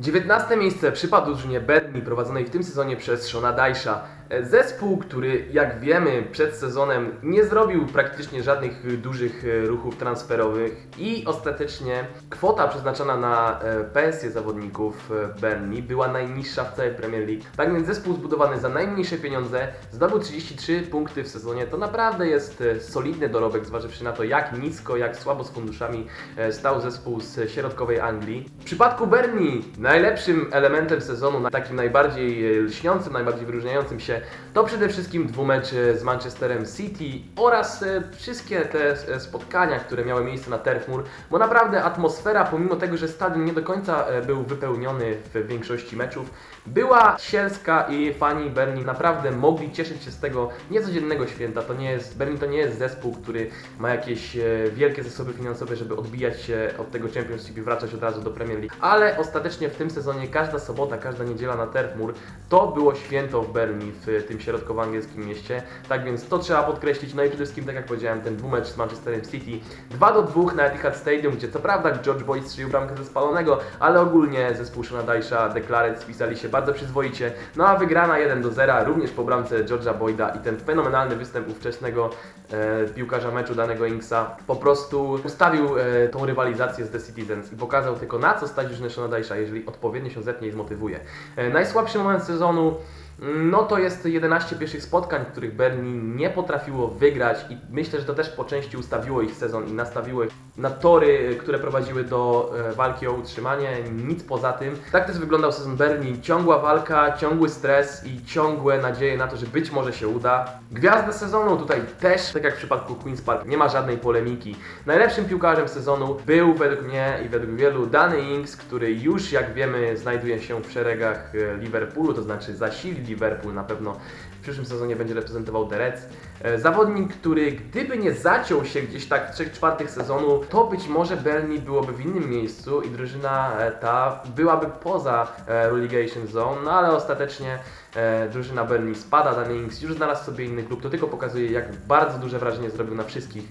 19 miejsce przypadło drużynie Berni prowadzonej w tym sezonie przez Shona Dysha. Zespół, który jak wiemy przed sezonem nie zrobił praktycznie żadnych dużych e, ruchów transferowych i ostatecznie kwota przeznaczona na e, pensje zawodników e, Berni była najniższa w całej Premier League. Tak więc zespół zbudowany za najmniejsze pieniądze zdobył 33 punkty w sezonie. To naprawdę jest solidny dorobek, zważywszy na to jak nisko, jak słabo z funduszami stał zespół z środkowej Anglii. W przypadku Berni najlepszym elementem sezonu, takim najbardziej lśniącym, najbardziej wyróżniającym się, to przede wszystkim dwumecz z Manchesterem City oraz e, wszystkie te e, spotkania, które miały miejsce na Turf Moor, bo naprawdę atmosfera, pomimo tego, że stadion nie do końca e, był wypełniony w większości meczów, była sielska i fani Berni naprawdę mogli cieszyć się z tego niecodziennego święta. To nie jest, Berni to nie jest zespół, który ma jakieś wielkie zasoby finansowe, żeby odbijać się od tego Championship i wracać od razu do Premier League. Ale ostatecznie w tym sezonie każda sobota, każda niedziela na Turf Moor to było święto w Berni, w tym środkowo-angielskim mieście. Tak więc to trzeba podkreślić. No i przede wszystkim, tak jak powiedziałem, ten dwumecz z Manchesterem City. 2 do 2 na Etihad Stadium, gdzie co prawda George Boyd strzelił bramkę ze spalonego, ale ogólnie zespół Shona Dyche'a, The Clarets spisali się bardzo przyzwoicie. No a wygrana 1 do 0 również po bramce George'a Boyda i ten fenomenalny występ ówczesnego e, piłkarza meczu danego Inksa po prostu ustawił e, tą rywalizację z The Citizens i pokazał tylko na co stać drużynę Shona Dyche'a, jeżeli odpowiednio się zetnie i zmotywuje. E, najsłabszy moment sezonu no to jest 11 pierwszych spotkań, w których Berni nie potrafiło wygrać i myślę, że to też po części ustawiło ich sezon i nastawiło ich na tory, które prowadziły do e, walki o utrzymanie, nic poza tym. Tak też wyglądał sezon Berni, ciągła walka, ciągły stres i ciągłe nadzieje na to, że być może się uda. Gwiazda sezonu tutaj też, tak jak w przypadku Queen's Park, nie ma żadnej polemiki. Najlepszym piłkarzem sezonu był według mnie i według wielu Danny Ings, który już jak wiemy znajduje się w szeregach e, Liverpoolu, to znaczy zasili Liverpool na pewno w przyszłym sezonie będzie reprezentował The Reds. E, Zawodnik, który gdyby nie zaciął się gdzieś tak w 3 czwartych sezonu, to być może Berni byłoby w innym miejscu i drużyna e, ta byłaby poza e, relegation zone, no ale ostatecznie drużyna Berni spada, Danny Ings już znalazł sobie inny klub, to tylko pokazuje jak bardzo duże wrażenie zrobił na wszystkich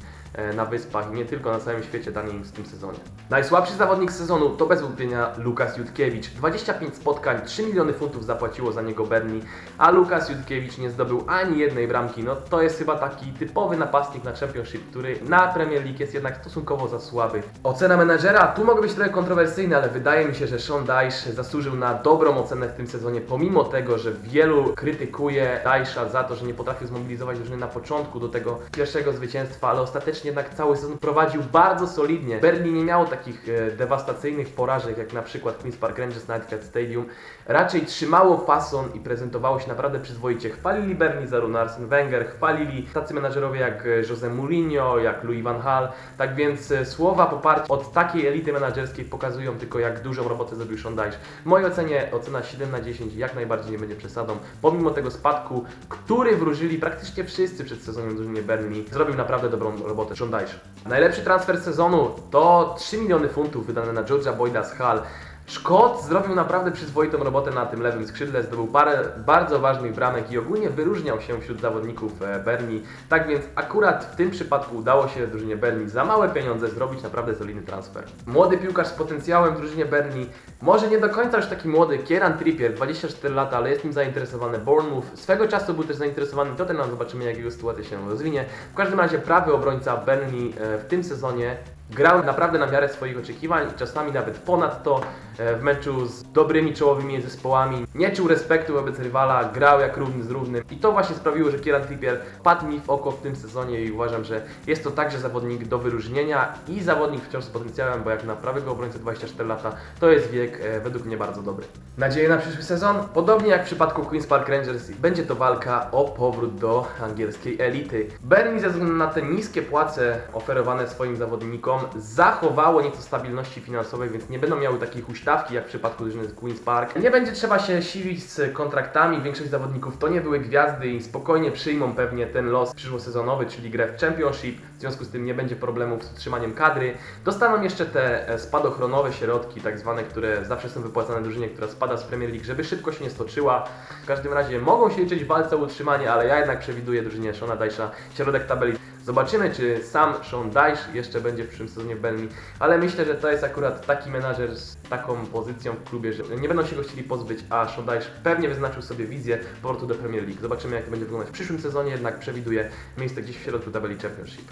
na wyspach i nie tylko na całym świecie Danny Ings w tym sezonie. Najsłabszy zawodnik sezonu to bez wątpienia Lukas Jutkiewicz. 25 spotkań, 3 miliony funtów zapłaciło za niego Berni, a Lukas Jutkiewicz nie zdobył ani jednej bramki. No to jest chyba taki typowy napastnik na Championship, który na Premier League jest jednak stosunkowo za słaby. Ocena menedżera tu mogę być trochę kontrowersyjna, ale wydaje mi się, że Sean Dyche zasłużył na dobrą ocenę w tym sezonie, pomimo tego, że wielu krytykuje Dyche'a za to, że nie potrafił zmobilizować drużyny na początku do tego pierwszego zwycięstwa, ale ostatecznie jednak cały sezon prowadził bardzo solidnie. Berlin nie miało takich e, dewastacyjnych porażek, jak na przykład Queen's Park Rangers na Etihad Stadium. Raczej trzymało fason i prezentowało się naprawdę przyzwoicie. Chwalili Berni zarówno Arsene Wenger, chwalili tacy menadżerowie jak e, Jose Mourinho, jak Louis van Gaal. Tak więc e, słowa poparcia od takiej elity menadżerskiej pokazują tylko jak dużą robotę zrobił Sean Dyche. W mojej ocenie ocena 7 na 10 jak najbardziej nie będzie przesadą. Pomimo tego spadku, który wróżyli praktycznie wszyscy przed sezonem drużynie Berni, zrobił naprawdę dobrą robotę Sean Dyche. Najlepszy transfer sezonu to 3 miliony funtów wydane na George'a Boyda z Hull. Szkot zrobił naprawdę przyzwoitą robotę na tym lewym skrzydle, zdobył parę bardzo ważnych bramek i ogólnie wyróżniał się wśród zawodników e, Berni. Tak więc akurat w tym przypadku udało się drużynie Berni za małe pieniądze zrobić naprawdę solidny transfer. Młody piłkarz z potencjałem w drużynie Berni, może nie do końca już taki młody, Kieran Trippier, 24 lata, ale jest nim zainteresowany Bournemouth. Swego czasu był też zainteresowany Tottenham, zobaczymy jak jego sytuacja się rozwinie. W każdym razie prawy obrońca Berni e, w tym sezonie Grał naprawdę na miarę swoich oczekiwań i czasami nawet ponad to e, w meczu z dobrymi czołowymi zespołami. Nie czuł respektu wobec rywala, grał jak równy z równym i to właśnie sprawiło, że Kieran Trippier padł mi w oko w tym sezonie i uważam, że jest to także zawodnik do wyróżnienia i zawodnik wciąż z potencjałem, bo jak na prawego obrońcę 24 lata to jest wiek e, według mnie bardzo dobry. Nadzieje na przyszły sezon? Podobnie jak w przypadku Queen's Park Rangers będzie to walka o powrót do angielskiej elity. Bernie ze względu na te niskie płace oferowane swoim zawodnikom zachowało nieco stabilności finansowej, więc nie będą miały takiej huśtawki jak w przypadku drużyny Queen's Park. Nie będzie trzeba się silić z kontraktami, większość zawodników to nie były gwiazdy i spokojnie przyjmą pewnie ten los przyszłosezonowy, czyli grę w Championship, w związku z tym nie będzie problemów z utrzymaniem kadry. Dostaną jeszcze te e, spadochronowe środki, tak zwane, które zawsze są wypłacane drużynie, która spada z Premier League, żeby szybko się nie stoczyła. W każdym razie mogą się liczyć w walce o utrzymanie, ale ja jednak przewiduję drużynie Shona Dyche'a środek tabeli Zobaczymy, czy sam Sean Dyche jeszcze będzie w przyszłym sezonie w Burnley, ale myślę, że to jest akurat taki menadżer z taką pozycją w klubie, że nie będą się go chcieli pozbyć, a Sean Dyche pewnie wyznaczył sobie wizję powrotu do Premier League. Zobaczymy, jak to będzie wyglądać w przyszłym sezonie, jednak przewiduje miejsce gdzieś w środku tabeli Championship.